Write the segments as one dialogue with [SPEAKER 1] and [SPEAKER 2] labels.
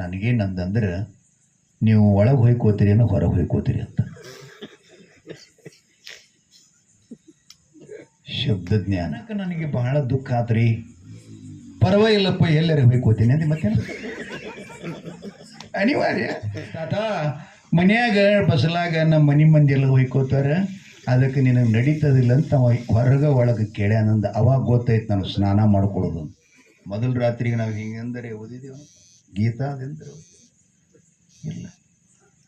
[SPEAKER 1] ನನಗೇನಂದಂದ್ರೆ ನೀವು ಒಳಗೆ ಹೊಯ್ಕೋತೀರಿ ಅನ್ನೋ ಹೊರಗೆ ಹೊಯ್ಕೋತೀರಿ ಅಂತ. ಶಬ್ದ ಜ್ಞಾನಕ್ಕೆ ನನಗೆ ಬಹಳ ದುಃಖ ಆತ್ರಿ. ಪರವಾಗಿಲ್ಲಪ್ಪ ಎಲ್ಲರೂ ಹೊಯ್ಕೋತೀನಿ ಅಂದ್ರೆ ಮತ್ತೆ? ಅನಿವಾರ್ಯ. ತಾತ, ಮನ್ಯಾಗ ಬಸಲಾಗ ನಮ್ಮ ಮನೆ ಮಂದಿ ಎಲ್ಲ ಹೊಯ್ಕೋತಾರ. ಅದಕ್ಕೆ ನಿನಗೆ ನಡೀತದಿಲ್ಲ ಅಂತ ಹೊರಗೆ ಒಳಗೆ ಕೇಳ್ಯಾನಂದ. ಅವಾಗ ಗೊತ್ತಾಯ್ತು ನಾನು ಸ್ನಾನ ಮಾಡ್ಕೊಳ್ಳೋದು. ಮೊದಲು ರಾತ್ರಿಗೆ ನಾವು ಹಿಂಗೆಂದರೆ ಓದಿದೇವ. ಗೀತಾದಿಂದ್ರೆ ಇಲ್ಲ.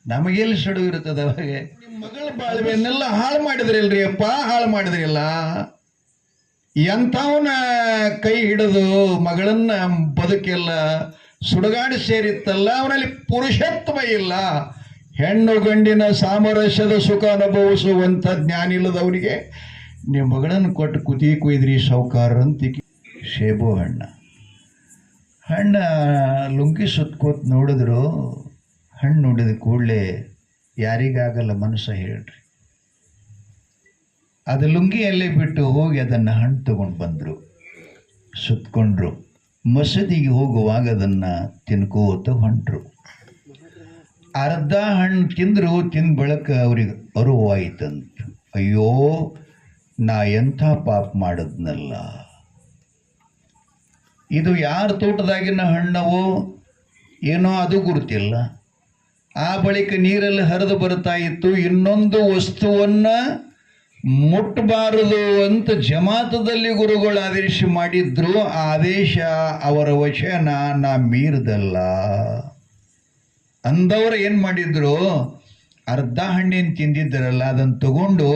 [SPEAKER 1] ನಮಗೆಲ್ಲಿ ಸಡು ಇರುತ್ತದ ಅವಾಗ? ನಿಮ್ಮ ಮಗಳ ಬಾಳ್ವೆಯನ್ನೆಲ್ಲ ಹಾಳು ಮಾಡಿದ್ರಿಲ್ರಿ ಅಪ್ಪ ಹಾಳು ಮಾಡಿದ್ರಲ್ಲ? ಎಂಥವನ ಕೈ ಹಿಡಿದು ಮಗಳನ್ನ ಬದುಕಿಲ್ಲ ಸುಡುಗಾಡು ಸೇರಿತ್ತಲ್ಲ, ಅವನಲ್ಲಿ ಪುರುಷತ್ವ ಇಲ್ಲ. ಹೆಣ್ಣು ಗಂಡಿನ ಸಾಮರಸ್ಯದ ಸುಖ ಅನುಭವಿಸುವಂಥ ಜ್ಞಾನ ಇಲ್ಲದವನಿಗೆ, ನಿಮ್ಮ ಮಗಳನ್ನು ಕೊಟ್ಟು ಕುದಿ ಕುಯ್ದ್ರಿ ಅಂತ ಶೇಬು ಹಣ್ಣ ಹಣ್ಣ ಲುಂಗಿ ಸುತ್ಕೋತ್ ನೋಡಿದ್ರು, ಹಣ್ಣು ನೋಡಿದ ಕೂಡಲೇ ಯಾರಿಗಾಗಲ್ಲ ಮನಸ್ಸ ಹೇಳ್ರಿ. ಅದು ಲುಂಗಿಯಲ್ಲಿ ಬಿಟ್ಟು ಹೋಗಿ ಅದನ್ನು ಹಣ್ಣು ತಗೊಂಡು ಬಂದರು. ಸುತ್ಕೊಂಡ್ರು. ಮಸೀದಿಗೆ ಹೋಗುವಾಗ ಅದನ್ನು ತಿನ್ಕೋತ ಹೊಂಟ್ರು. ಅರ್ಧ ಹಣ್ಣು ತಿಂದರು, ತಿಂದ ಬಳಕ ಅವ್ರಿಗೆ ಅರುವಾಯ್ತಂತ. ಅಯ್ಯೋ, ನಾ ಎಂಥ ಪಾಪ ಮಾಡಿದ್ನಲ್ಲ. ಇದು ಯಾರ ತೋಟದಾಗಿನ ಹಣ್ಣವೋ ಏನೋ ಅದು ಗುರುತಿಲ್ಲ. ಆ ಬಳಿಕ ನೀರಲ್ಲಿ ಹರಿದು ಬರ್ತಾ ಇತ್ತು. ಇನ್ನೊಂದು ವಸ್ತುವನ್ನ ಮುಟ್ಟಬಾರದು ಅಂತ ಜಮಾತದಲ್ಲಿ ಗುರುಗಳು ಆದೇಶ ಮಾಡಿದ್ರು. ಆ ಆದೇಶ ಅವರ ವಚನ ನಾ ಮೀರದಲ್ಲ. ಅಂದವರು ಏನು ಮಾಡಿದ್ರು? ಅರ್ಧ ಹಣ್ಣಿನ ತಿಂದಿದ್ದರಲ್ಲ, ಅದನ್ನು ತಗೊಂಡು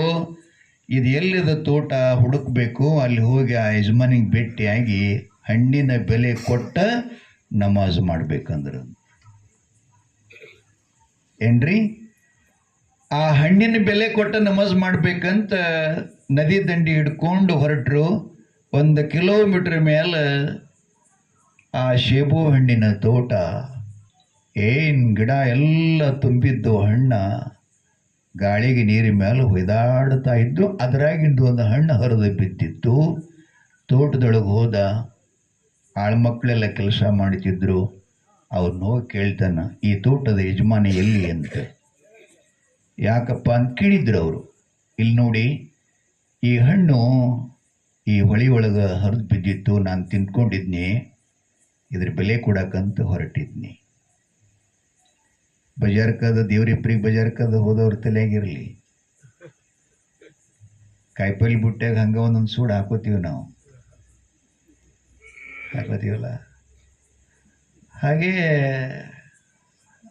[SPEAKER 1] ಇದು ಎಲ್ಲಿದ ತೋಟ? ಹುಡುಕ್ಬೇಕು. ಅಲ್ಲಿ ಹೋಗಿ ಆ ಯಜಮಾನಿಗೆ ಭೇಟಿಯಾಗಿ ಹಣ್ಣಿನ ಬೆಲೆ ಕೊಟ್ಟ ನಮಾಜ್ ಮಾಡ್ಬೇಕಂದ್ರೆ. ಏನ್ರಿ? ಆ ಹಣ್ಣಿನ ಬೆಲೆ ಕೊಟ್ಟ ನಮಾಜ್ ಮಾಡ್ಬೇಕಂತ ನದಿ ದಂಡಿ ಹಿಡ್ಕೊಂಡು ಹೊರಟ್ರು. ಒಂದು ಕಿಲೋಮೀಟರ್ ಮೇಲೆ ಆ ಶೇಬು ಹಣ್ಣಿನ ತೋಟ. ಏನ್ ಗಿಡ ಎಲ್ಲ ತುಂಬಿದ್ದು ಹಣ್ಣ. ಗಾಳಿಗೆ ನೀರಿನ ಮೇಲೆ ಹೊಯ್ದಾಡ್ತಾ ಇದ್ದು ಅದರಾಗಿದ್ದು ಒಂದು ಹಣ್ಣು ಹರಿದು ಬಿದ್ದಿತ್ತು. ತೋಟದೊಳಗೆ ಹೋದ ಆಳ್ಮಕ್ಳೆಲ್ಲ ಕೆಲಸ ಮಾಡ್ತಿದ್ರು. ಅವ್ರನ್ನ ಹೋಗಿ ಕೇಳ್ತಾನೆ, ಈ ತೋಟದ ಯಜಮಾನಿ ಎಲ್ಲಿ ಅಂತ? ಯಾಕಪ್ಪ ಅಂತ ಕೇಳಿದ್ರು ಅವರು. ಇಲ್ಲಿ ನೋಡಿ, ಈ ಹಣ್ಣು ಈ ಹೊಳಿ ಒಳಗೆ ಹರಿದು ಬಿದ್ದಿತ್ತು, ನಾನು ತಿನ್ಕೊಂಡಿದ್ನಿ ಇದ್ರ ಬೆಲೆ ಕೊಡಕ್ಕಂತ ಹೊರಟಿದ್ನಿ. ಬಜಾರ್ಕದ ದೇವ್ರಿಬ್ಬರಿಗೆ ಬಜಾರ್ಕದ ಹೋದವ್ರ ತಲೆಯಾಗಿರಲಿ. ಕಾಯಿಪಲ್ಲಿ ಬುಟ್ಟಾಗ ಹಂಗೆ ಒಂದೊಂದು ಸೂಡು ಹಾಕೋತೀವಿ ನಾವು. ಹಾಕೋತೀವಲ್ಲ ಹಾಗೆ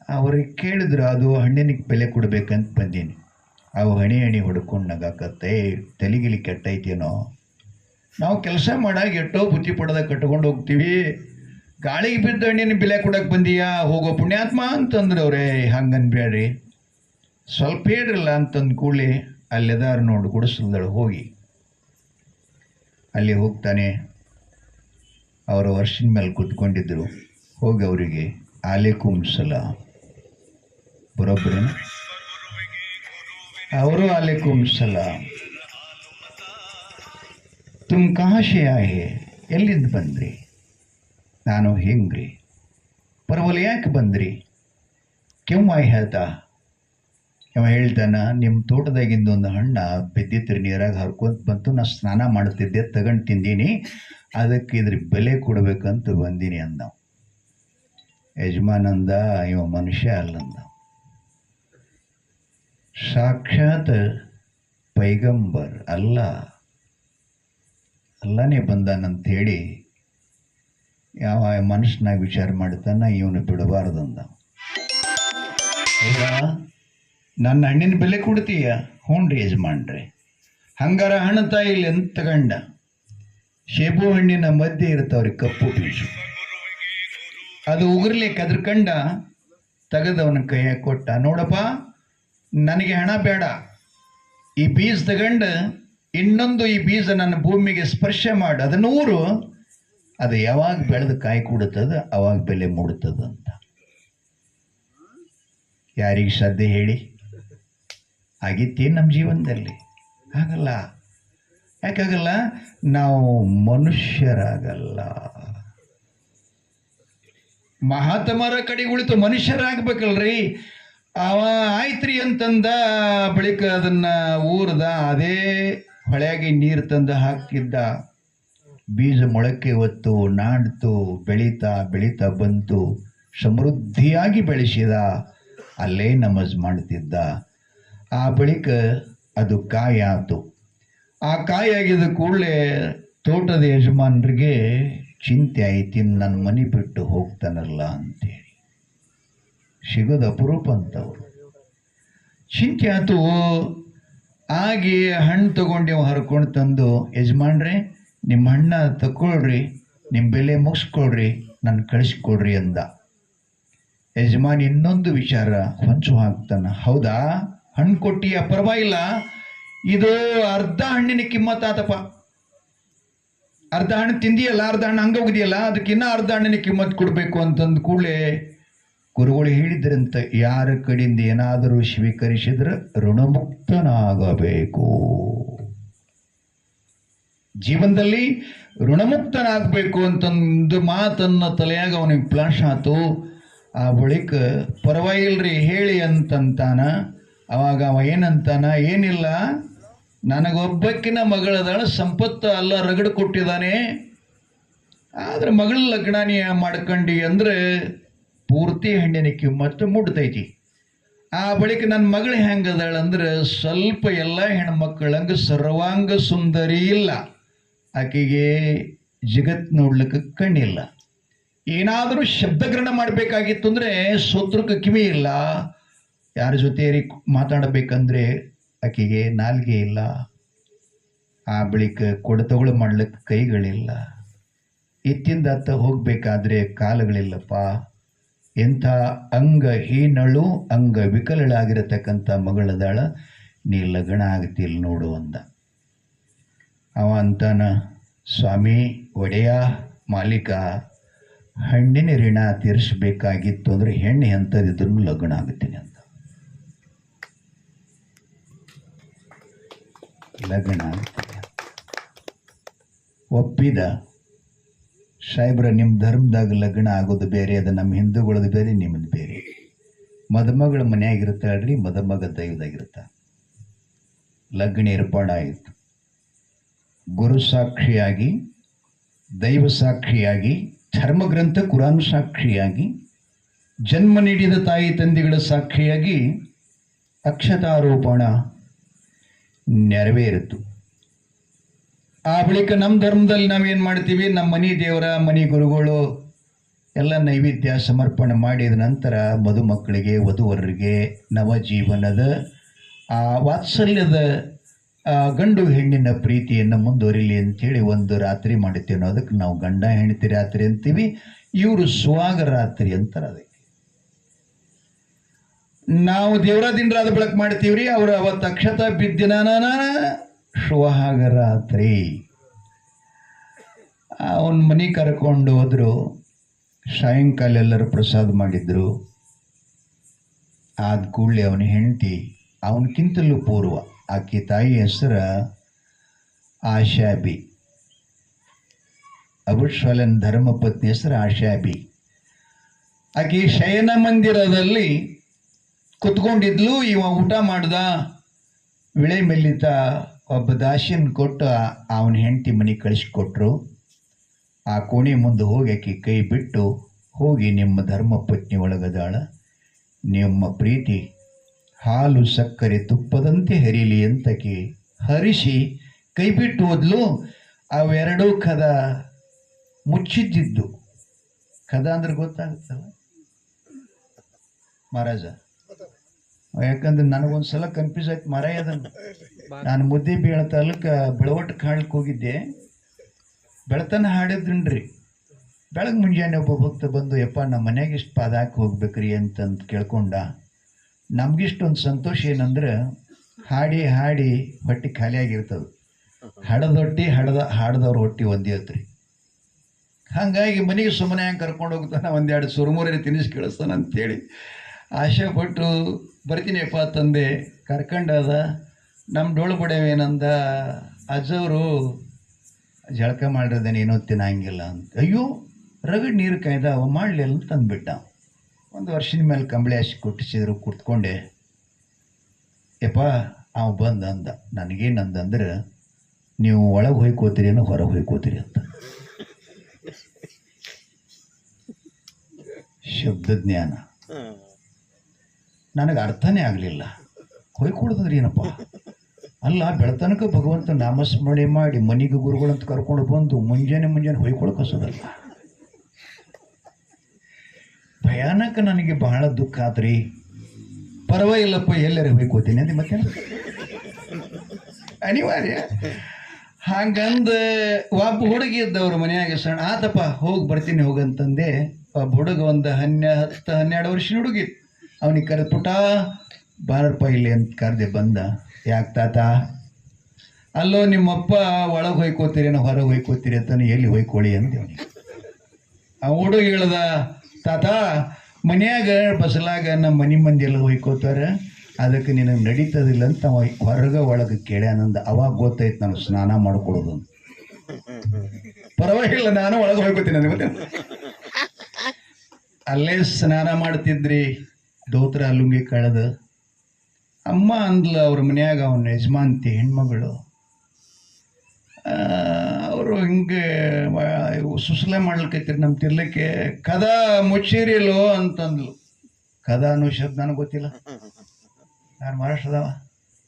[SPEAKER 1] ಅವ್ರಿಗೆ ಕೇಳಿದ್ರು, ಅದು ಹಣ್ಣಿನಿಗೆ ಬೆಲೆ ಕೊಡಬೇಕಂತ ಬಂದೀನಿ. ಅವು ಹಣಿ ಹಣಿ ಹೊಡ್ಕೊಂಡು ನಗಾಕತ್ತೆ, ತಲೆಗಿಲಿ ಕೆಟ್ಟೈತೇನೋ. ನಾವು ಕೆಲಸ ಮಾಡಾಗ ಎಷ್ಟೋ ಬುದ್ಧಿ ಪಡೆದ ಕಟ್ಕೊಂಡು ಹೋಗ್ತೀವಿ. ಗಾಳಿಗೆ ಬಿದ್ದ ಹಣ್ಣಿನ ಬೆಲೆ ಕೊಡಕ್ಕೆ ಬಂದೀಯಾ? ಹೋಗೋ ಪುಣ್ಯಾತ್ಮ ಅಂತಂದ್ರೆ ಹಂಗನ್ ಹಂಗನ್ಬೇಡ್ರಿ ಸ್ವಲ್ಪ ಹೇಳ್ರಲ್ಲ ಅಂತಂದು ಕೂಡಲೇ, ಅಲ್ಲೆದಾರು ನೋಡಿ ಗುಡಿಸಲ್ದಳು ಹೋಗಿ. ಅಲ್ಲಿ ಹೋಗ್ತಾನೆ. ಅವರ ವರ್ಷಿನ ಮೇಲೆ ಕುತ್ಕೊಂಡಿದ್ದರು ಹೋಗಿ ಅವರಿಗೆ ಆಲೇಕುಮ್ ಸಲ ಬರೋಬ್ಬರೇನು? ಅವರು ಆಲೇಕುಮ್ ಸಲ ತುಮ್ ಕಾಶೆ ಆಯೆ ಎಲ್ಲಿಂದ ಬಂದ್ರಿ? ನಾನು ಹೆಂಗ್ರಿ ಪರವಲ್ ಯಾಕೆ ಬಂದ್ರಿ? ಕೆಮ್ಮಾಯಿ ಹೇಳ್ತಾ ಅವ ಹೇಳ್ತಾನ ನಿಮ್ಮ ತೋಟದಾಗಿಂದ ಒಂದು ಹಣ್ಣ ಬಿದ್ದಿತ್ರಿ, ನೀರಾಗ ಹರ್ಕೊಂತ ಬಂತು, ನಾ ಸ್ನಾನ ಮಾಡ್ತಿದ್ದೆ, ತಗೊಂಡು ತಿಂದೀನಿ, ಅದಕ್ಕೆ ಇದ್ರ ಬೆಲೆ ಕೊಡಬೇಕಂತ ಬಂದೀನಿ ಅಂದ ಯಜಮಾನಂದ, ಇವ ಮನುಷ್ಯ ಅಲ್ಲಂದ. ಸಾಕ್ಷಾತ್ ಪೈಗಂಬರ್ ಅಲ್ಲ, ಅಲ್ಲನೇ ಬಂದಾನಂತ ಹೇಳಿ ಯಾವ ಮನುಷ್ಯನಾಗ ವಿಚಾರ ಮಾಡ್ತಾನ ಇವನು ಬಿಡಬಾರ್ದಂದ ಹೌದಾ? ನನ್ನ ಹಣ್ಣಿನ ಬೆಲೆ ಕೊಡ್ತೀಯ? ಹ್ಞೂನ್ರಿ ಯಜಮಾನ್ರಿ. ಹಂಗಾರ ಹಣ್ಣು ತಾಯಿಲಿ ಅಂತ ತಗಂಡ ಶೇಬು ಹಣ್ಣಿನ ಮಧ್ಯೆ ಇರ್ತಾವ್ರಿ ಕಪ್ಪು ಬೀಜ. ಅದು ಉಗುರ್ಲಿಕ್ಕೆ ಕದ್ರಕಂಡ ತೆಗೆದವನ ಕೈಯಾಗ ಕೊಟ್ಟ. ನೋಡಪ್ಪ, ನನಗೆ ಹಣ ಬೇಡ. ಈ ಬೀಜ ತಗಂಡು ಇನ್ನೊಂದು ಈ ಬೀಜ ನನ್ನ ಭೂಮಿಗೆ ಸ್ಪರ್ಶ ಮಾಡಿ. ಅದು ನೂರು, ಅದು ಯಾವಾಗ ಬೆಳೆದು ಕಾಯಿ ಕೊಡುತ್ತದ ಅವಾಗ ಬೆಲೆ ಮೂಡುತ್ತದ ಅಂತ ಯಾರಿಗೆ ಶ್ರದ್ಧೆ ಹೇಳಿ? ಆಗಿತ್ತೇ ನಮ್ಮ ಜೀವನದಲ್ಲಿ? ಆಗಲ್ಲ. ಯಾಕಾಗಲ್ಲ? ನಾವು ಮನುಷ್ಯರಾಗಲ್ಲ. ಮಹಾತ್ಮರ ಕಡೆ ಉಳಿತು ಮನುಷ್ಯರಾಗಬೇಕಲ್ರಿ? ಅವ ಆಯ್ತ್ರಿ ಅಂತಂದ, ಬಳಿಕ ಅದನ್ನ ಊರದ, ಅದೇ ಹೊಳೆಯಾಗಿ ನೀರು ತಂದು ಹಾಕ್ತಿದ್ದ. ಬೀಜ ಮೊಳಕೆ ಹೊತ್ತು ನಾಡ್ತು ಬೆಳೀತಾ ಬೆಳೀತಾ ಬಂತು. ಸಮೃದ್ಧಿಯಾಗಿ ಬೆಳೆಸಿದ. ಅಲ್ಲೇ ನಮಜ್ ಮಾಡ್ತಿದ್ದ. ಆ ಬಳಿಕ ಅದು ಕಾಯ ಆತು ಆ ಕಾಯಿ ಆಗಿದ ಕೂಡಲೇ ತೋಟದ ಯಜಮಾನರಿಗೆ ಚಿಂತೆ ಆಯ್ತು ನನ್ನ ಮನೆ ಬಿಟ್ಟು ಹೋಗ್ತಾನಲ್ಲ ಅಂತೇಳಿ. ಸಿಗೋದು ಅಪರೂಪ ಅಂತವ್ರು. ಚಿಂತೆ ಆತು ಆಗಿ ಹಣ್ಣು ತಗೊಂಡು ಹರ್ಕೊಂಡು ತಂದು, ಯಜಮಾನ್ರೆ, ನಿಮ್ಮ ಹಣ್ಣ ತಗೊಳ್ರಿ ನಿಮ್ಮ ಬೆಲೆ ಮುಗಿಸ್ಕೊಳ್ರಿ, ನನ್ನ ಕಳಿಸ್ಕೊಡ್ರಿ ಅಂದ. ಯಜಮಾನ್ ಇನ್ನೊಂದು ವಿಚಾರ ಹೊಂಚು ಹಾಕ್ತಾನ, ಹೌದಾ? ಹಣ್ಣು ಕೊಟ್ಟಿಯ? ಪರವಾಗಿಲ್ಲ. ಇದು ಅರ್ಧ ಹಣ್ಣಿನ ಕಿಮ್ಮತ್ ಆತಪ್ಪ ಅರ್ಧ ಹಣ್ಣು ತಿಂದಿಯಲ್ಲ, ಅರ್ಧ ಹಣ್ಣು ಹಂಗೋಗಿದೆಯಲ್ಲ ಅದಕ್ಕಿನ್ನ ಅರ್ಧ ಹಣ್ಣಿನ ಕಿಮ್ಮತ್ ಕೊಡಬೇಕು ಅಂತಂದು ಕೂಡಲೇ ಗುರುಗಳು ಹೇಳಿದ್ರಂತ, ಯಾರ ಕಡೆಯಿಂದ ಏನಾದರೂ ಸ್ವೀಕರಿಸಿದ್ರೆ ಋಣಮುಕ್ತನಾಗಬೇಕು. ಜೀವನದಲ್ಲಿ ಋಣಮುಕ್ತನಾಗಬೇಕು ಅಂತಂದು ಮಾತನ್ನ ತಲೆಯಾಗ ಅವನಿಗೆ ಫ್ಲಾಶ್ ಆತು. ಆ ಬಳಿಕ ಪರವಾಗಿಲ್ರಿ, ಹೇಳಿ ಅಂತಂತಾನ. ಅವಾಗ ಅವ ಏನಂತಾನ, ಏನಿಲ್ಲ, ನನಗೊಬ್ಬಕ್ಕಿನ ಮಗಳದಾಳ ಸಂಪತ್ತು ಅಲ್ಲ ರಗಡು ಕೊಟ್ಟಿದ್ದಾನೆ. ಆದ್ರೆ ಮಗಳ ಲಗ್ನ ನೀ ಮಾಡ್ಕೊಂಡಿ ಅಂದ್ರೆ ಪೂರ್ತಿ ಹೆಣ್ಣಿನ ಕಿಮ್ಮತ್ತು ಮುಟ್ತೈತಿ ಆ ಬಳಿಕ ನನ್ನ ಮಗಳು ಹೆಂಗದಾಳ ಅಂದ್ರೆ ಸ್ವಲ್ಪ ಎಲ್ಲ ಹೆಣ್ಮಕ್ಳಂಗೆ ಸರ್ವಾಂಗ ಸುಂದರಿ ಇಲ್ಲ. ಆಕೆಗೆ ಜಗತ್ ನೋಡ್ಲಿಕ್ಕೆ ಕಣ್ಣಿಲ್ಲ. ಏನಾದರೂ ಶಬ್ದಗ್ರಹಣ ಮಾಡಬೇಕಾಗಿತ್ತು ಅಂದರೆ ಸೂತ್ರಕ್ಕೆ ಕಿವಿ ಇಲ್ಲ. ಯಾರ ಜೊತೆ ಮಾತಾಡಬೇಕಂದ್ರೆ ಆಕೆಗೆ ನಾಲ್ಗೆ ಇಲ್ಲ. ಆ ಬಳಿಕ ಕೊಡತಗಳು ಮಾಡ್ಲಿಕ್ಕೆ ಕೈಗಳಿಲ್ಲ. ಇತ್ತಿಂದ ಅತ್ತ ಹೋಗಬೇಕಾದ್ರೆ ಕಾಲುಗಳಿಲ್ಲಪ್ಪ. ಎಂಥ ಅಂಗಹೀನಳು ಅಂಗ ವಿಕಲಳಾಗಿರತಕ್ಕಂಥ ಮಗಳದಾಳ, ನೀ ಲಗ್ನ ಆಗ್ತಿಲ್ಲ ನೋಡು ಅಂದ. ಅವ ಅಂತಾನ, ಸ್ವಾಮಿ, ಒಡೆಯ, ಮಾಲೀಕ, ಹಣ್ಣಿನ ಋಣ ತೀರಿಸಬೇಕಾಗಿತ್ತು ಅಂದರೆ ಹೆಣ್ಣು ಎಂಥದಿದ್ರು ಲಗ್ನ ಆಗುತ್ತೀನಿ ಅಂತ ಲಗ್ನ ಒಪ್ಪಿದ ಸಾಹೇಬ್ರ ನಿಮ್ಮ ಧರ್ಮದಾಗ ಲಗ್ನ ಆಗೋದು ಬೇರೆ, ಅದು ನಮ್ಮ ಹಿಂದೂಗಳದ್ದು ಬೇರೆ, ನಿಮ್ಮದು ಬೇರೆ. ಮದುಮಗಳ ಮನ್ಯಾಗ ಅಡ್ರಿ ಮದುಮಗ ದೈವದಾಗಿರ್ತ ಲಗ್ನ ಏರ್ಪಾಡಾಯಿತು. ಗುರು ಸಾಕ್ಷಿಯಾಗಿ, ದೈವ ಸಾಕ್ಷಿಯಾಗಿ ಧರ್ಮಗ್ರಂಥ ಕುರಾನ್ ಸಾಕ್ಷಿಯಾಗಿ, ಜನ್ಮ ನೀಡಿದ ತಾಯಿ ತಂದೆಗಳ ಸಾಕ್ಷಿಯಾಗಿ ಅಕ್ಷತಾರೋಪಣ ನೆರವೇರಿತು ಆ ಬಳಿಕ ನಮ್ಮ ಧರ್ಮದಲ್ಲಿ ನಾವೇನು ಮಾಡ್ತೀವಿ? ನಮ್ಮ ಮನೆ ದೇವರ, ಮನೆ ಗುರುಗಳು ಎಲ್ಲ ನೈವೇದ್ಯ ಸಮರ್ಪಣೆ ಮಾಡಿದ ನಂತರ ಮಧುಮಕ್ಕಳಿಗೆ ವಧುವರರಿಗೆ ನವಜೀವನದ, ಆ ವಾತ್ಸಲ್ಯದ ಗಂಡು ಹೆಣ್ಣಿನ ಪ್ರೀತಿಯನ್ನು ಮುಂದುವರಿಲಿ ಅಂತೇಳಿ ಒಂದು ರಾತ್ರಿ ಮಾಡುತ್ತೇವೆ ಅದಕ್ಕೆ ನಾವು ಗಂಡ ಹೆಂಡತಿ ರಾತ್ರಿ ಅಂತೀವಿ, ಇವರು ಸುವಾಗ ರಾತ್ರಿ ಅಂತಾರೆ. ಅದಕ್ಕೆ ನಾವು ದೇವರ ದಿನರಾದ ಬೆಳಕು ಮಾಡ್ತೀವ್ರಿ, ಅವರು ಅವತ್ತು ಅಕ್ಷತ ಬಿದ್ದಿನ ಸುವಾಗ ರಾತ್ರಿ ಅವನ ಮನೆ ಕರ್ಕೊಂಡು ಹೋದ್ರು, ಸಾಯಂಕಾಲ ಎಲ್ಲರೂ ಪ್ರಸಾದ ಮಾಡಿದ್ರು. ಆದ ಕೂಡಲೇ ಅವನ ಹೆಂಡತಿ ಅವನಕ್ಕಿಂತಲೂ ಪೂರ್ವ, ಆಕೆ ತಾಯಿ ಹೆಸರು ಆಶಾಬಿ. ಅಬುಶ್ವಲನ್ ಧರ್ಮಪತ್ನಿ ಹೆಸರು ಆಶಾಬಿ. ಆಕೆ ಶಯನ ಮಂದಿರದಲ್ಲಿ ಕುತ್ಕೊಂಡಿದ್ಲು, ಇವ ಊಟ ಮಾಡ್ದ? ವಿಳೆ ಮೆಲ್ಲಿತ ಒಬ್ಬ ದಾಸಿನ ಕೊಟ್ಟು ಅವನ ಹೆಂಡತಿ ಮನೆಗೆ ಕಳಿಸ್ಕೊಟ್ರು. ಆ ಕೋಣೆ ಮುಂದೆ ಹೋಗಿ ಕೈ ಬಿಟ್ಟು ಹೋಗಿ ನಿಮ್ಮ ಧರ್ಮಪತ್ನಿ ಒಳಗದಾಳ. ನಿಮ್ಮ ಪ್ರೀತಿ ಹಾಲು ಸಕ್ಕರೆ ತುಪ್ಪದಂತೆ ಹರಿಲಿ ಕಿ ಹರಿಸಿ ಕೈ ಬಿಟ್ಟು ಹೋದ್ಲು. ಅವೆರಡೂ ಕದ ಮುಚ್ಚಿದ್ದಿದ್ದು. ಕದ ಅಂದ್ರೆ ಗೊತ್ತಾಗುತ್ತಲ್ಲ? ಮಹಾರಾಜ ಯಾಕಂದ್ರೆ ನನಗೊಂದು ಸಲ ಕನ್ಫ್ಯೂಸ್ ಆಯ್ತು ಮಾರಾಯ ನಾನು ಮುದ್ದೆ ಬೀಳ ತಾಲೂಕ ಬೆಳವಟ್ಟು ಕಾಳಕ್ಕೆ ಹೋಗಿದ್ದೆ. ಬೆಳತನ ಹಾಡಿದ್ರನ್ರಿ? ಬೆಳಗ್ಗೆ ಮುಂಜಾನೆ ಒಬ್ಬ ಭಕ್ತ ಬಂದು, ಯಪ್ಪ, ನಮ್ಮ ಮನೆಗೆ ಇಷ್ಟು ಪಾದ ಹಾಕಿ ಹೋಗ್ಬೇಕ್ರಿ ಅಂತಂತ ಕೇಳ್ಕೊಂಡ. ನಮಗಿಷ್ಟೊಂದು ಸಂತೋಷ ಏನಂದ್ರೆ, ಹಾಡಿ ಹಾಡಿ ಹೊಟ್ಟೆ ಖಾಲಿಯಾಗಿರ್ತದೆ ಹಡದ ಹೊಟ್ಟಿ ಹಡದ, ಹಾಡ್ದವ್ರ ಹೊಟ್ಟಿ ಒಂದಿಯತ್ರಿ ಹಾಗಾಗಿ ಮನೆಗೆ ಸುಮ್ಮನೆ ಹಂಗೆ ಕರ್ಕೊಂಡು ಹೋಗ್ತಾನೆ, ಒಂದೆರಡು ಸುರುಮುರಿ ತಿನ್ನಿಸಿ ಕೇಳಿಸ್ತಾನೆ ಅಂತೇಳಿ. ಆಶೆ ಪಟ್ಟು ಬರ್ತೀನಿಯಪ್ಪ ತಂದೆ ಕರ್ಕೊಂಡದ ನಮ್ಮ ಡೋಳು ಬಡವೇನಂದ ಅಜ್ಜವರು ಜಳಕ ಮಾಡಿದೆ ನೀನು ತಿನ್ನಂಗಿಲ್ಲ ಅಂತ. ಅಯ್ಯೋ ರಗಡ್ ನೀರು ಕಾಯ್ದ ಅವ ಮಾಡಲಿ ಅಂತ ತಂದುಬಿಟ್ಟ. ಒಂದು ವರ್ಷದ ಮೇಲೆ ಕಂಬಳಿ ಹಸಿ ಕೊಟ್ಟಿಸಿದ್ರು ಕುತ್ಕೊಂಡೆ ಯಪ್ಪ ಅವ ಬಂದ ಅಂದ. ನನಗೇನು ಅಂದಂದ್ರೆ ನೀವು ಒಳಗೆ ಹೊಯ್ಕೋತೀರಿ ಏನೋ ಹೊರಗೆ ಹೊಯ್ಕೋತೀರಿ ಅಂತ. ಶಬ್ದ ಜ್ಞಾನ ನನಗೆ ಅರ್ಥನೇ ಆಗಲಿಲ್ಲ. ಹೊಯ್ಕೊಳೋದಂದ್ರೆ ಏನಪ್ಪ? ಅಲ್ಲ, ಬೆಳತನಕ ಭಗವಂತ ನಾಮಸ್ಮರಣೆ ಮಾಡಿ ಮನೆಗೆ ಗುರುಗಳಂತ ಕರ್ಕೊಂಡು ಬಂದು ಮುಂಜಾನೆ ಮುಂಜಾನೆ ಹೊಯ್ಕೊಳಕ್ ಹಸೋದಲ್ಲ. ಭಯಾನಕ ನನಗೆ ಬಹಳ ದುಃಖ ಆತ್ರಿ. ಪರವಾಗಿಲ್ಲಪ್ಪ, ಎಲ್ಲರೂ ಹೊಯ್ಕೋತೀನಿ ಅಂದ್ರೆ ಮತ್ತೆ? ಅನಿವಾರ್ಯ. ಹಾಗಂದ ಒಬ್ಬ ಹುಡುಗಿ ಇದ್ದವ್ರ ಮನೆಯಾಗ ಸಣ್ಣ, ಆತಪ್ಪ, ಹೋಗಿ ಬರ್ತೀನಿ ಹೋಗಂತಂದೆ. ಒಬ್ಬ ಹುಡುಗ ಒಂದು ಹನ್ನೆ, ಹತ್ತು, ಹನ್ನೆರಡು ವರ್ಷ ಹುಡುಗಿ. ಅವನಿಗೆ ಕರೆದು ಪುಟ ಬಾರಪ್ಪ ಇಲ್ಲಿ ಅಂತ ಕರೆದೆ ಬಂದ. ಯಾಕೆ ತಾತ? ಅಲ್ಲೋ ನಿಮ್ಮಪ್ಪ ಒಳಗೆ ಹೊಯ್ಕೋತೀರೇನೋ ಹೊರಗೆ ಹೊಯ್ಕೋತೀರಿ ಅಂತಾನೆ ಎಲ್ಲಿ ಹೊಯ್ಕೊಳ್ಳಿ ಅಂತ ಆ ಹುಡುಗ ಹೇಳ್ದ, ತಾತ, ಮನ್ಯಾಗ ಬಸಲಾಗ ನಮ್ಮ ಮನೆ ಮಂದಿ ಎಲ್ಲ ಹೊಯ್ಕೋತಾರ, ಅದಕ್ಕೆ ನಿನಗೆ ನಡೀತದಿಲ್ಲ ಅಂತ ಅವ ಹೊರಗೆ ಒಳಗೆ ಕೇಳ್ಯಾನಂದ ಅವಾಗ ಗೊತ್ತಾಯ್ತು ನಾನು ಸ್ನಾನ ಮಾಡ್ಕೊಳ್ಳೋದು ಪರವಾಗಿಲ್ಲ, ನಾನು ಒಳಗೆ ಹೋಗ್ಕೋತೀನಿ ಅಂದ್ರೆ ಅಲ್ಲೇ ಸ್ನಾನ ಮಾಡ್ತಿದ್ರಿ. ದೋತ್ರ ಅಲ್ಲುಂಗಿ ಕಳೆದು ಅಮ್ಮ ಅಂದ್ಲು ಅವ್ರ ಮನ್ಯಾಗ ಅವನ ಯಜಮಾನ್ತಿ ಹೆಣ್ಮಗಳು. ಅವರು ಹಿಂಗೆ ಸುಸಲೆ ಮಾಡ್ಲಿಕ್ಕೈತಿರಿ ನಮ್ಮ ತಿರ್ಲಿಕ್ಕೆ, ಕದ ಮುಚ್ಚಿರಿಲೋ ಅಂತಂದ್ಲು. ಕದ ಅನ್ನೋ ಶಬ್ದ ನನಗೆ ಗೊತ್ತಿಲ್ಲ. ನಾನು ಮಹಾರಾಷ್ಟ್ರದವ?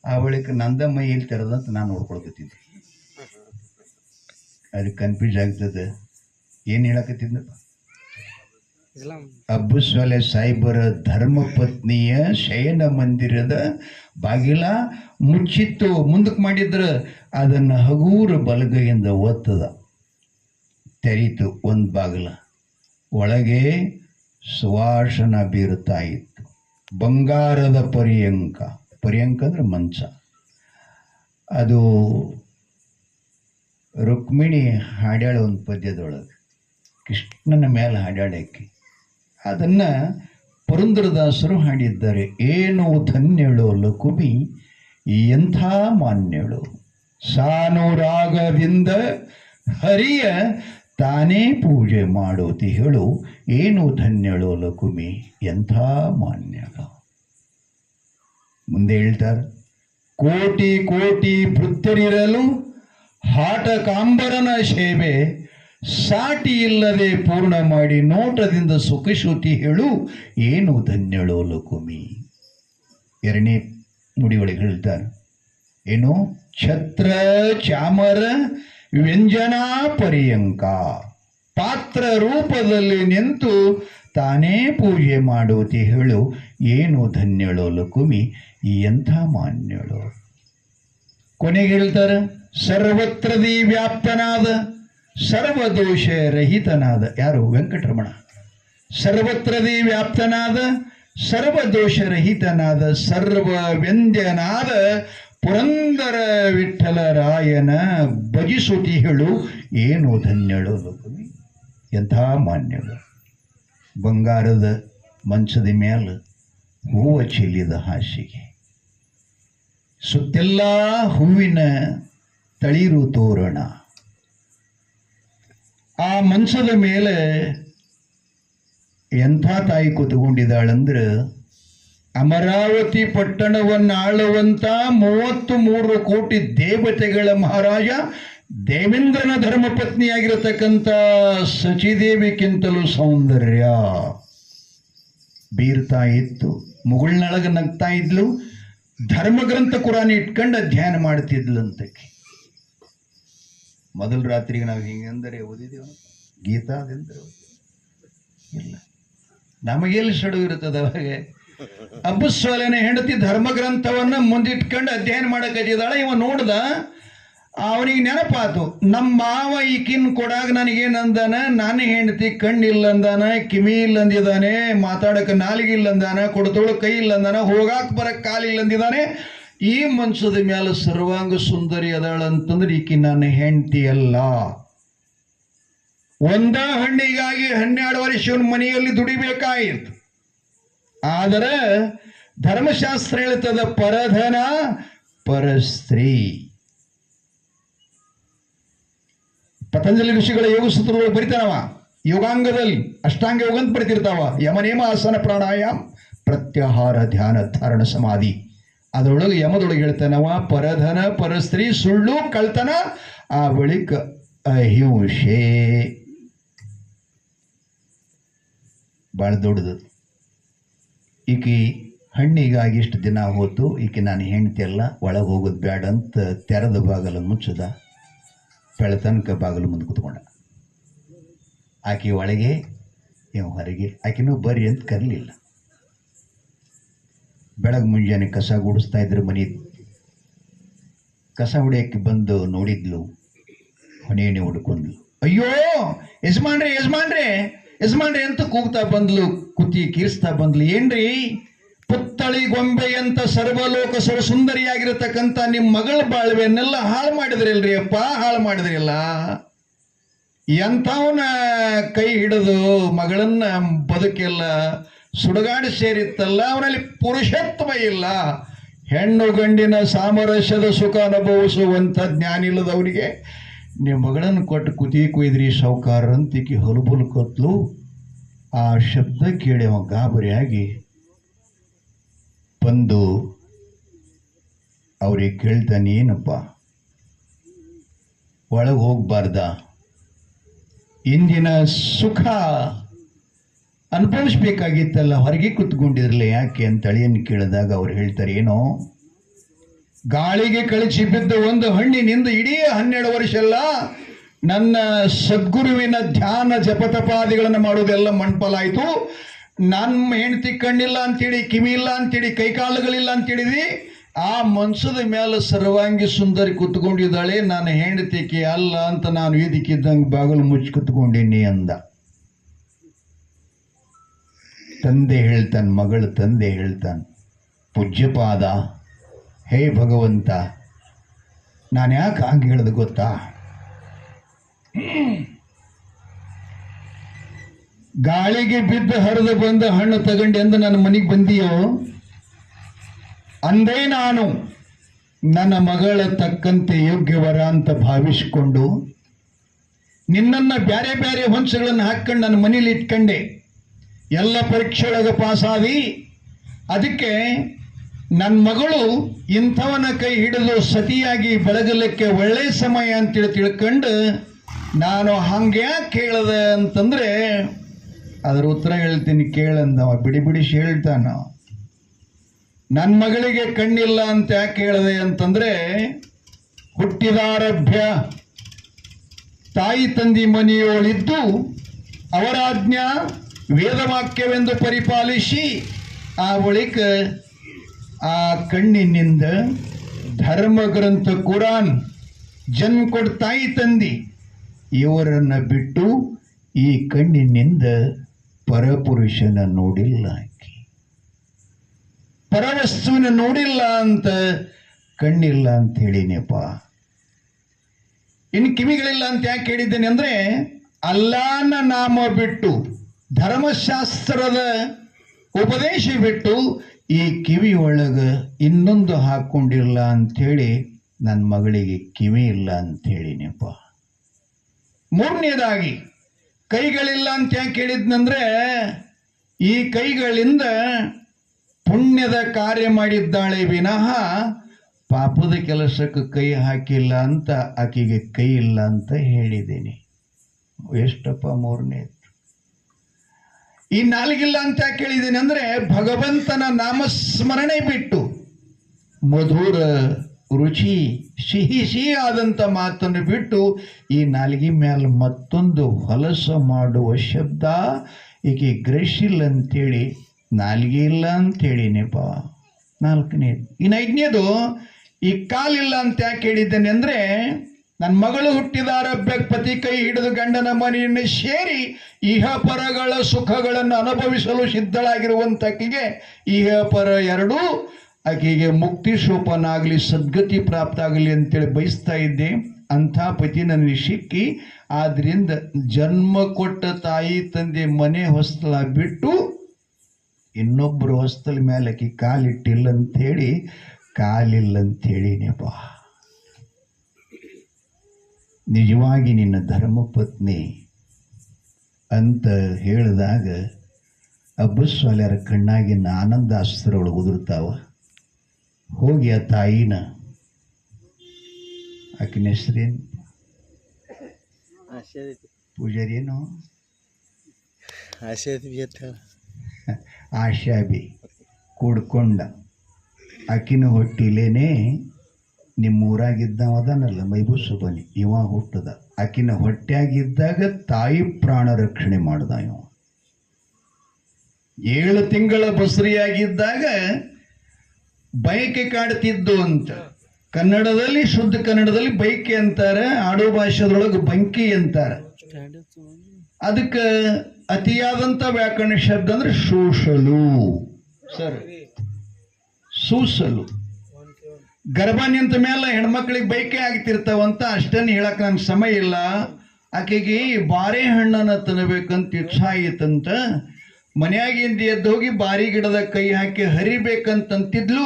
[SPEAKER 1] ಆ ಬಳಿಕ ನಂದ ಮೈ ಇಲ್ಲಿ ತೆರೆದಂತ ನಾನು ನೋಡ್ಕೊಳ್ಕತ್ತಿದ್ದೆ ಅದಕ್ಕೆ ಕನ್ಫ್ಯೂಸ್ ಆಗ್ತದೆ. ಏನು ಸಾಹಿಬರ ಸಾಯಿಬರ ಧರ್ಮಪತ್ನಿಯ ಶಯನ ಮಂದಿರದ ಬಾಗಿಲ ಮುಚ್ಚಿತ್ತು ಮುಂದಕ್ಕೆ ಮಾಡಿದ್ರ ಅದನ್ನು ಹಗೂರ ಬಲಗೈಯಿಂದ ಒತ್ತದ. ತೆರೀತು ಒಂದು ಬಾಗಿಲ. ಒಳಗೆ ಸುವಾಸನ ಬೀರುತ್ತಾ ಇತ್ತು ಬಂಗಾರದ ಪರ್ಯಂಕ. ಪರ್ಯಂಕ ಅಂದ್ರೆ ಮಂಚ. ಅದು ರುಕ್ಮಿಣಿ ಹಾಡ್ಯಾಳ ಒಂದು ಪದ್ಯದೊಳಗೆ. ಕೃಷ್ಣನ ಮೇಲೆ ಹಾಡ್ಯಾಡಕ್ಕೆ ಅದನ್ನು ಪುರಂದರದಾಸರು ಹಾಡಿದ್ದಾರೆ. ಏನು ಧನ್ಯಳು ಲಕುಮಿ ಎಂಥ ಮಾನ್ಯಳು? ಸಾನುರಾಗದಿಂದ ಹರಿಯ ತಾನೇ ಪೂಜೆ ಮಾಡೋತಿ ಹೇಳು. ಏನು ಧನ್ಯಳು ಲಕುಮಿ ಎಂಥ ಮಾನ್ಯಳು? ಮುಂದೆ ಹೇಳ್ತಾರೆ. ಕೋಟಿ ಕೋಟಿ ಭೃತ್ಯರಿರಲು ಹಾಟಕಾಂಬರನ ಸೇವೆ ಸಾಟಿ ಇಲ್ಲದೆ ಪೂರ್ಣ ಮಾಡಿ ನೋಟದಿಂದ ಸುಖಶ್ರುತಿ ಹೇಳು. ಏನು ಧನ್ಯಳೋ ಲಕುಮಿ? ಎರಡನೇ ನುಡಿಯೊಳಗೆ ಹೇಳ್ತಾರೆ ಏನು? ಛತ್ರ ಚಾಮರ ವ್ಯಂಜನಾ ಪರ್ಯಂಕ. ಪಾತ್ರ ರೂಪದಲ್ಲಿ ನಿಂತು ತಾನೇ ಪೂಜೆ ಮಾಡೋತಿ ಹೇಳು. ಏನು ಧನ್ಯಳೋ ಲಕುಮಿ? ಎಂಥ ಮಾನ್ಯಳು? ಕೊನೆಗೆ ಹೇಳ್ತಾರೆ ಸರ್ವತ್ರದಿ ವ್ಯಾಪ್ತನಾದ ಸರ್ವದೋಷ ರಹಿತನಾದ ಯಾರು? ವೆಂಕಟರಮಣ. ಸರ್ವತ್ರದಿ ವ್ಯಾಪ್ತನಾದ ಸರ್ವದೋಷ ರಹಿತನಾದ ಸರ್ವ ವ್ಯಂಜನಾದ ಪುರಂದರ ವಿಠಲರಾಯನ ಹೇಳು, ಏನು ಧನ್ಯಳು ಎಂಥ ಮಾನ್ಯಳು. ಬಂಗಾರದ ಮಂಚದ ಮೇಲೆ ಹೂವ ಚೆಲ್ಲಿದ ಹಾಸಿಗೆ. ಸುತ್ತೆಲ್ಲ ಹೂವಿನ ತಳಿರು ತೋರಣ. ಆ ಮಂಚದ ಮೇಲೆ ಎಂಥ ತಾಯಿ ಕೂತ್ಕೊಂಡಿದ್ದಾಳಂದ್ರೆ ಅಮರಾವತಿ ಪಟ್ಟಣವನ್ನು ಆಳುವಂತ ಮೂವತ್ತು ಮೂರು ಕೋಟಿ ದೇವತೆಗಳ ಮಹಾರಾಜ ದೇವೇಂದ್ರನ ಧರ್ಮಪತ್ನಿಯಾಗಿರತಕ್ಕಂಥ ಸಚಿದೇವಿಗಿಂತಲೂ ಸೌಂದರ್ಯ ಬೀರ್ತಾ ಇತ್ತು. ಮುಗುಳ್ನೊಳಗೆ ನಗ್ತಾ ಇದ್ಲು. ಧರ್ಮಗ್ರಂಥ ಕುರಾನಿ ಇಟ್ಕೊಂಡು ಅಧ್ಯಯನ ಮಾಡ್ತಿದ್ಲಂತಕ್ಕೆ ಮೊದಲ ರಾತ್ರಿಗೆ ನಾವು ಹಿಂಗೆಂದರೆ ಓದಿದೆವು. ಗೀತಾ ಅದೆಂದ್ರೆ ಇಲ್ಲ. ನಮಗೆಲ್ಲಿ ಸಡು ಇರುತ್ತದೆ ಅವಾಗ? ಅಬ್ಬಸ್ವಾಲನ ಹೆಂಡತಿ ಧರ್ಮಗ್ರಂಥವನ್ನ ಮುಂದಿಟ್ಕೊಂಡು ಅಧ್ಯಯನ ಮಾಡಕತ್ತಿದ್ದಾಳೆ ಇವ ನೋಡ್ದ, ಅವನಿಗೆ ನೆನಪಾತು, ನಮ್ಮ ಮಾವ ಈಕಿನ್ ಕೊಡಾಗ ನನಗೇನಂದಾನ? ನಾನು ಹೆಂಡತಿ ಕಣ್ಣಿಲ್ಲ ಕಿಮಿ ಕಿವಿ ಇಲ್ಲ ಅಂದಿದ್ದಾನೆ ಮಾತಾಡಕ್ಕೆ ನಾಲಿಗೆ ಇಲ್ಲಂದಾನ ಕೊಡ್ತೋಳ ಕೈ ಇಲ್ಲಂದಾನ ಹೋಗಾಕ ಬರಕ್ ಕಾಲಿಲ್ಲ ಅಂದಿದ್ದಾನೆ ಈ ಮನ್ಸದ ಮೇಲೆ ಸರ್ವಾಂಗ ಸುಂದರಿ ಅದಾಳ ಅಂತಂದ್ರೆ ಈಕಿ ನನ್ನ ಹೆಂಡತಿ ಅಲ್ಲ. ಒಂದ ಹಣ್ಣಿಗಾಗಿ ಹನ್ನೆರಡು ವರ್ಷ ಮನೆಯಲ್ಲಿ ದುಡಿಬೇಕಾಯಿತು. ಆದರೆ ಧರ್ಮಶಾಸ್ತ್ರ ಹೇಳ್ತದ ಪರಧನ ಪರಸ್ತ್ರೀ ಪತಂಜಲಿ ಋಷಿಗಳ ಯೋಗ ಸೂತ್ರಗಳು ಬರಿತಾನವ, ಯೋಗಾಂಗದಲ್ಲಿ ಅಷ್ಟಾಂಗ ಯೋಗ ಅಂತ ಯಮ ಯಮನೇಮ ಆಸನ ಪ್ರಾಣಾಯಾಮ, ಪ್ರತ್ಯಾಹಾರ ಧ್ಯಾನ, ಧಾರಣ, ಸಮಾಧಿ. ಅದರೊಳಗೆ ಯಮದೊಳಗೆ ಹೇಳ್ತಾನವ ಪರಧನ ಪರಸ್ತ್ರೀ ಸುಳ್ಳು ಕಳ್ತನ, ಆ ಬಳಿಕ ಅಹಿಂಸೆ ಭಾಳ ದೊಡ್ಡದು. ಈಕಿ ಹಣ್ಣಿಗಾಗಿ ಇಷ್ಟು ದಿನ ಹೋತು, ಈಕೆ ನಾನು ಹೆಂಡತಿ ಅಲ್ಲ, ಒಳಗೆ ಹೋಗೋದು ಬೇಡ ಅಂತ ತೆರೆದ ಬಾಗಲು ಮುಚ್ಚದ, ಬೆಳತನಕ ಬಾಗಲು ಮುಂದೆ ಕುತ್ಕೊಂಡ. ಆಕೆ ಒಳಗೆ, ಇವು ಹೊರಗೆ, ಆಕೆನೂ ಬರ್ರಿ ಅಂತ ಕರಲಿಲ್ಲ. ಬೆಳಗ್ಗೆ ಮುಂಜಾನೆ ಕಸ ಗುಡಿಸ್ತಾ ಇದ್ರು ಮನೆ. ಕಸ ಹೊಡೆಯಕ್ಕೆ ಬಂದು ನೋಡಿದ್ಲು. ಮನೆಯನ್ನೇ ಹುಡ್ಕೊಂಡ್ಲು ಅಯ್ಯೋ! ಯಜಮಾನ್ರಿ ಯಜಮಾನ್ರಿ! ಯಜಮಾನ್ರಿ ಅಂತ ಕೂಗ್ತಾ ಬಂದ್ಲು, ಕುತಿ ಕೀರ್ಸ್ತಾ ಬಂದ್ಲು. ಏನ್ರಿ? ಪುತ್ತಳಿ ಗೊಂಬೆಯಂತ ಸರ್ವಲೋಕ ಸರ್ವ ಸುಂದರಿಯಾಗಿರತಕ್ಕಂಥ ನಿಮ್ಮ ಮಗಳ ಬಾಳ್ವೆಯನ್ನೆಲ್ಲ ಹಾಳು ಮಾಡಿದ್ರಲ್ರಿ ಅಪ್ಪ, ಹಾಳು ಮಾಡಿದ್ರಿಲ್ಲ? ಎಂಥವನ ಕೈ ಹಿಡಿದು ಮಗಳನ್ನ ಬದುಕೆಲ್ಲ ಸುಡುಗಾಡು ಸೇರಿತ್ತಲ್ಲ, ಅವರಲ್ಲಿ ಪುರುಷತ್ವ ಇಲ್ಲ. ಹೆಣ್ಣು ಗಂಡಿನ ಸಾಮರಸ್ಯದ ಸುಖ ಅನುಭವಿಸುವಂಥ ಜ್ಞಾನ ಇಲ್ಲದವರಿಗೆ ನಿಮ್ಮ ಮಗಳನ್ನು ಕೊಟ್ಟು ಕುತಿ ಕುಯ್ದ್ರಿ ಸಾವುಕಾರ ತಿಕ್ಕಿ ಹೊಲಬುಲ್ ಕತ್ಲು. ಆ ಶಬ್ದ ಕೇಳಿ ಅವ ಗಾಬರಿಯಾಗಿ ಬಂದು ಅವ್ರಿಗೆ ಕೇಳ್ತಾನೆ, ಏನಪ್ಪ? ಒಳಗೆ ಹೋಗ್ಬಾರ್ದ? ಇಂದಿನ ಸುಖ ಅನುಭವಿಸ್ಬೇಕಾಗಿತ್ತಲ್ಲ, ಹೊರಗೆ ಕುತ್ಕೊಂಡಿರಲಿಲ್ಲ ಯಾಕೆ ಅಂತ ಅಳಿಯನ್ನು ಕೇಳಿದಾಗ ಅವ್ರು ಹೇಳ್ತಾರೆ, ಏನೋ, ಗಾಳಿಗೆ ಕಳಚಿ ಬಿದ್ದ ಒಂದು ಹಣ್ಣಿನಿಂದ ಇಡೀ ಹನ್ನೆರಡು ವರ್ಷ ಎಲ್ಲ ನನ್ನ ಸದ್ಗುರುವಿನ ಧ್ಯಾನ ಜಪತಪಾದಿಗಳನ್ನು ಮಾಡೋದೆಲ್ಲ ಮಣ್ಪಲಾಯಿತು. ನನ್ನ ಹೆಂಡತಿ ಕಣ್ಣಿಲ್ಲ ಅಂತೇಳಿ ಕಿವಿ ಇಲ್ಲ ಅಂತೇಳಿ ಕೈಕಾಲುಗಳಿಲ್ಲ ಅಂತೇಳಿದಿ ಆ ಮನ್ಸದ ಮೇಲೆ ಸರ್ವಾಂಗಿ ಸುಂದರಿ ಕುತ್ಕೊಂಡಿದ್ದಾಳೆ, ನಾನು ಹೆಂಡತಿಕೆ ಅಲ್ಲ ಅಂತ ನಾನು ಇದಕ್ಕಿದ್ದಂಗೆ ಬಾಗಿಲು ಮುಚ್ಚಿ ಕುತ್ಕೊಂಡಿನಿ ಅಂದ. ತಂದೆ ಹೇಳ್ತಾನೆ, ಮಗಳು ತಂದೆ ಹೇಳ್ತಾನೆ, ಪೂಜ್ಯಪಾದ, ಹೇ ಭಗವಂತ, ನಾನು ಯಾಕೆ ಹಂಗೆ ಹೇಳ್ದೆ ಗೊತ್ತಾ? ಗಾಳಿಗೆ ಬಿದ್ದು ಹರಿದು ಬಂದ ಹಣ್ಣು ತಗೊಂಡೆ ಎಂದು ನನ್ನ ಮನೆಗೆ ಬಂದಿಯೋ? ಅಂದೇ ನಾನು ನನ್ನ ಮಗಳ ತಕ್ಕಂತೆ ಯೋಗ್ಯವರ ಅಂತ ಭಾವಿಸಿಕೊಂಡು ನಿನ್ನನ್ನು ಬ್ಯಾರೆ ಬ್ಯಾರೆ ಹೊಂಚಗಳನ್ನು ಹಾಕ್ಕೊಂಡು ನನ್ನ ಮನೇಲಿ ಇಟ್ಕೊಂಡೆ. ಎಲ್ಲ ಪರೀಕ್ಷೆಯೊಳಗೆ ಪಾಸಾದಿ. ಅದಕ್ಕೆ ನನ್ನ ಮಗಳು ಇಂಥವನ ಕೈ ಹಿಡಿದು ಸತಿಯಾಗಿ ಬೆಳಗಲಿಕ್ಕೆ ಒಳ್ಳೆ ಸಮಯ ಅಂತೇಳಿ ತಿಳ್ಕೊಂಡು ನಾನು ಹಂಗೆ ಕೇಳಿದೆ ಕೇಳದೆ ಅಂತಂದ್ರೆ ಅದರ ಉತ್ತರ ಹೇಳ್ತೀನಿ ಕೇಳಂದವ ಬಿಡಿ ಬಿಡಿಸಿ ಹೇಳ್ತಾನ. ನನ್ನ ಮಗಳಿಗೆ ಕಣ್ಣಿಲ್ಲ ಅಂತ ಯಾಕೆ ಹೇಳಿದೆ ಅಂತಂದರೆ ಹುಟ್ಟಿದಾರಭ್ಯ. ತಾಯಿ ತಂದಿ ಮನೆಯೋಳಿದ್ದು ಅವರಾಜ್ಞಾ ವೇದವಾಕ್ಯವೆಂದು ಪರಿಪಾಲಿಸಿ ಆ ಬಳಿಕ ಆ ಕಣ್ಣಿನಿಂದ ಧರ್ಮ ಗ್ರಂಥ ಕುರಾನ್ ಜನ್ಮ ಕೊಡ್ತಾಯಿ ತಂದಿ ಇವರನ್ನು ಬಿಟ್ಟು ಈ ಕಣ್ಣಿನಿಂದ ಪರಪುರುಷನ ನೋಡಿಲ್ಲ ಪರವಸ್ತುವಿನ ನೋಡಿಲ್ಲ ಅಂತ ಕಣ್ಣಿಲ್ಲ ಅಂತ ಹೇಳಿನಪ್ಪ ಇನ್ನು ಕಿವಿಗಳಿಲ್ಲ ಅಂತ ಯಾಕೆ ಹೇಳಿದ್ದೇನೆ ಅಂದರೆ ಅಲ್ಲಾನ ನಾಮ ಬಿಟ್ಟು ಧರ್ಮಶಾಸ್ತ್ರದ ಉಪದೇಶ ಬಿಟ್ಟು ಈ ಕಿವಿ ಒಳಗ ಇನ್ನೊಂದು ಹಾಕೊಂಡಿಲ್ಲ ಅಂಥೇಳಿ ನನ್ನ ಮಗಳಿಗೆ ಕಿವಿ ಇಲ್ಲ ಅಂತ ಹೇಳಿನಪ್ಪ ಮೂರನೇದಾಗಿ, ಕೈಗಳಿಲ್ಲ ಅಂತ ಯಾಕೆ ಕೇಳಿದ್ನಂದ್ರೆ ಈ ಕೈಗಳಿಂದ ಪುಣ್ಯದ ಕಾರ್ಯ ಮಾಡಿದ್ದಾಳೆ ವಿನಃ ಪಾಪದ ಕೆಲಸಕ್ಕೆ ಕೈ ಹಾಕಿಲ್ಲ ಅಂತ ಆಕೆಗೆ ಕೈ ಇಲ್ಲ ಅಂತ ಹೇಳಿದ್ದೀನಿ. ಎಷ್ಟಪ್ಪ ಮೂರನೇ ಈ ನಾಲ್ಗಿಲ್ಲ ಅಂತ ಯಾಕೆ ಹೇಳಿದ್ದೀನಿ ಅಂದ್ರೆ ಭಗವಂತನ ನಾಮಸ್ಮರಣೆ ಬಿಟ್ಟು ಮಧುರ ರುಚಿ, ಸಿಹಿ ಸಿಹಿ ಆದಂಥ ಮಾತನ್ನು ಬಿಟ್ಟು ಈ ನಾಲಿಗೆ ಮೇಲೆ ಮತ್ತೊಂದು ಹೊಲಸ ಮಾಡುವ ಶಬ್ದ ಈಕೆ ಗ್ರಹಿಸಿಲ್ಲ ಅಂತೇಳಿ, ನಾಲಿಗೆ ಇಲ್ಲ ಅಂತೇಳಿನೇಪ ನಾಲ್ಕನೇದು. ಇನ್ನು ಐದನೇದು ಈ ಕಾಲಿಲ್ಲ ಅಂತ ಯಾಕೆ ಹೇಳಿದ್ದೇನೆ ಅಂದರೆ ನನ್ನ ಮಗಳು ಹುಟ್ಟಿದಾರ ಪತಿ ಕೈ ಹಿಡಿದು ಗಂಡನ ಮನೆಯನ್ನು ಸೇರಿ ಇಹ ಪರಗಳ ಸುಖಗಳನ್ನು ಅನುಭವಿಸಲು ಸಿದ್ಧಳಾಗಿರುವಂತ ಆಕೆಗೆ ಇಹ ಪರ ಎರಡೂ ಆಕೆಗೆ ಮುಕ್ತಿ ಶೋಪನಾಗಲಿ ಸದ್ಗತಿ ಪ್ರಾಪ್ತ ಆಗಲಿ ಅಂತೇಳಿ ಬಯಸ್ತಾ ಇದ್ದೆ. ಅಂಥ ಪತಿ ನನಗೆ ಸಿಕ್ಕಿ, ಆದ್ರಿಂದ ಜನ್ಮ ಕೊಟ್ಟ ತಾಯಿ ತಂದೆ ಮನೆ ಹೊಸ್ತಲ ಬಿಟ್ಟು ಇನ್ನೊಬ್ಬರು ಹೊಸ್ತಲ ಮೇಲೆ ಆಕಿ ಕಾಲಿಟ್ಟಿಲ್ಲ ಅಂಥೇಳಿ ಕಾಲಿಲ್ಲ ಅಂಥೇಳಿನೇಪ ನಿಜವಾಗಿ ನಿನ್ನ ಧರ್ಮಪತ್ನಿ ಅಂತ ಹೇಳಿದಾಗ ಅಬ್ಬಸ್ವಾಲ್ಯರ ಕಣ್ಣಾಗಿನ ಆನಂದ ಅಸ್ತ್ರಗಳು ಉದುರ್ತಾವ ಹೋಗಿ ಆ ತಾಯಿನ ಆಕಿನ ಹೆಸರೇನು?
[SPEAKER 2] ಆಶಾದಿ
[SPEAKER 1] ಪೂಜಾರಿ ಏನು
[SPEAKER 2] ಆಶಾದಿ ಅಂತ
[SPEAKER 1] ಆಶಾಬಿ ಕೂಡ್ಕೊಂಡ. ಆಕಿನ ಹೊಟ್ಟಿಲೇನೆ ನಿಮ್ಮ ಊರಾಗಿದ್ದವ ಅದನ್ನಲ್ಲ ಮೈಬೂಸು ಬನಿ ಇವ ಹುಟ್ಟದ. ಆಕಿನ ಹೊಟ್ಟೆಯಾಗಿದ್ದಾಗ ತಾಯಿ ಪ್ರಾಣ ರಕ್ಷಣೆ ಮಾಡ್ದ ಇವ. ಏಳು ತಿಂಗಳ ಬಸರಿಯಾಗಿದ್ದಾಗ ಬಯಕೆ ಕಾಡ್ತಿದ್ದು ಅಂತ. ಕನ್ನಡದಲ್ಲಿ ಶುದ್ಧ ಕನ್ನಡದಲ್ಲಿ ಬೈಕೆ ಅಂತಾರೆ ಆಡು ಭಾಷೆದೊಳಗೆ ಬಂಕಿ ಅಂತಾರೆ. ಅದಕ್ಕೆ ಅತಿಯಾದಂಥ ವ್ಯಾಕರಣ ಶಬ್ದ ಅಂದ್ರೆ ಸೂಸಲು. ಸರ್. ಸೂಸಲು. ಗರ್ಭ ನಿಂತ ಮೇಲೆ ಹೆಣ್ಮಕ್ಳಿಗೆ ಬೈಕೆ ಆಗ್ತಿರ್ತಾವಂತ ಅಷ್ಟನ್ನು ಹೇಳಕ್ ನನ್ಗೆ ಸಮಯ ಇಲ್ಲ. ಆಕೆಗೆ ಬಾರೆಹಣ್ಣನ್ನು ತಿನ್ನಬೇಕಂತ ಇಚ್ಛಾ ಆಯಿತಂತ ಮನೆಯಾಗಿಂದ ಎದ್ದು ಹೋಗಿ ಬಾರಿ ಗಿಡದ ಕೈ ಹಾಕಿ ಹರಿಬೇಕಂತಂತಿದ್ಲು,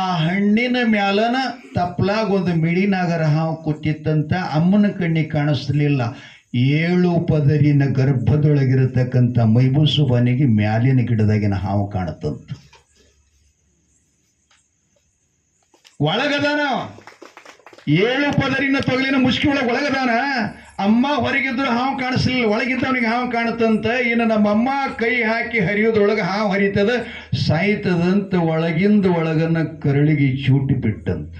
[SPEAKER 1] ಆ ಹಣ್ಣಿನ ಮ್ಯಾಲನ ತಪ್ಲಾಗ ಒಂದು ಮಿಡಿನಾಗರ ಹಾವು ಕೂತಿತ್ತಂತ ಅಮ್ಮನ ಕಣ್ಣಿಗೆ ಕಾಣಿಸ್ಲಿಲ್ಲ. ಏಳು ಪದರಿನ ಗರ್ಭದೊಳಗಿರತಕ್ಕಂಥ ಮೈಬೂಸು ಬನಿಗೆ ಮ್ಯಾಲಿನ ಗಿಡದಾಗಿನ ಹಾವು ಕಾಣತ್ತಂತ. ಒಳಗದಾನ. ಏಳು ಪದರಿನ ತೊಗಲಿನ ಮುಷ್ಕಿ ಒಳಗೆ ಒಳಗದಾನ? ಅಮ್ಮ ಹೊರಗಿದ್ರು ಹಾವು ಕಾಣಿಸ್ಲಿಲ್ಲ, ಒಳಗಿದ್ದವನಿಗೆ ಹಾವು ಕಾಣುತ್ತಂತ ಇನ್ನು ನಮ್ಮಮ್ಮ ಕೈ ಹಾಕಿ ಹರಿಯೋದ್ರೊಳಗೆ ಹಾವು ಹರಿತದ, ಸಾಯ್ತದಂತ ಒಳಗಿಂದ ಒಳಗನ್ನ ಕರಳಿಗೆ ಚೂಟಿ ಬಿಟ್ಟಂತ.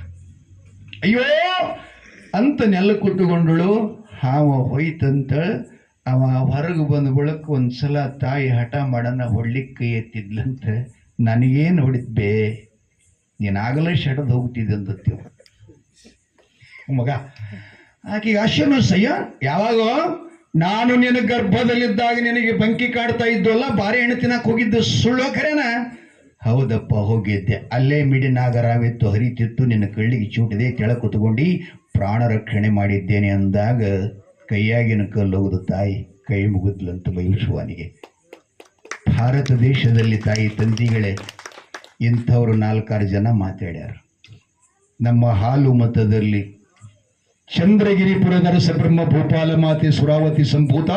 [SPEAKER 1] ಅಯ್ಯೋ, ಅಂತ ನೆಲ ಕೂತ್ಕೊಂಡಳು ಹಾವ ಹೋಯ್ತಂತ ಅವ ಹೊರಗೆ ಬಂದ ಬಳಕ ಒಂದ್ಸಲ ತಾಯಿ ಹಠ ಮಾಡನ್ನ ಹೊಡ್ಲಿಕ್ಕೆ ಕೈ ಎತ್ತಿದ್ಲಂತ, ನನಗೇನು ಹೊಡಿತ್ಬೇ? ನೀನಾಗಲೇ ಶಟದ್ ಹೋಗ್ತಿದ್ದಂತೀವ ಮಗ, ಆಕೆಗೆ ಅಶ್ವನ ಸಯ್ಯ ಯಾವಾಗ ನಾನು ನಿನ್ನ ಗರ್ಭದಲ್ಲಿದ್ದಾಗ ನಿನಗೆ ಬಂಕಿ ಕಾಡ್ತಾ ಇದ್ದಲ್ಲ ಬಾರಿ ಹೆಣ್ಣು ತಿನ್ನಕ್ ಹೋಗಿದ್ದು ಸುಳ್ಳು ಖರೇನ? ಹೌದಪ್ಪ, ಹೋಗಿದ್ದೆ. ಅಲ್ಲೇ ಮಿಡಿ ನಾಗರಾವಿತ್ತು ಹರಿತಿತ್ತು, ನಿನ್ನ ಕಳ್ಳಿಗೆ ಚೂಟಿದೆ ಕೆಳ ಕುತ್ಕೊಂಡು ಪ್ರಾಣ ರಕ್ಷಣೆ ಮಾಡಿದ್ದೇನೆ ಅಂದಾಗ ಕೈಯಾಗಿನ ಕಲ್ಲೋಗದು ತಾಯಿ ಕೈ ಮುಗಿದ್ಲಂತ ಬಯಸುವನಿಗೆ ಭಾರತ ದೇಶದಲ್ಲಿ ತಾಯಿ ತಂದಿಗಳೇ ಇಂಥವ್ರು ನಾಲ್ಕಾರು ಜನ ಮಾತಾಡ್ಯಾರ. ನಮ್ಮ ಹಾಲು ಮತದಲ್ಲಿ ಚಂದ್ರಗಿರಿ ಪುರ ಬ್ರಹ್ಮ ಭೂಪಾಲ ಮಾತೆ ಸುರಾವತಿ ಸಂಭೂತ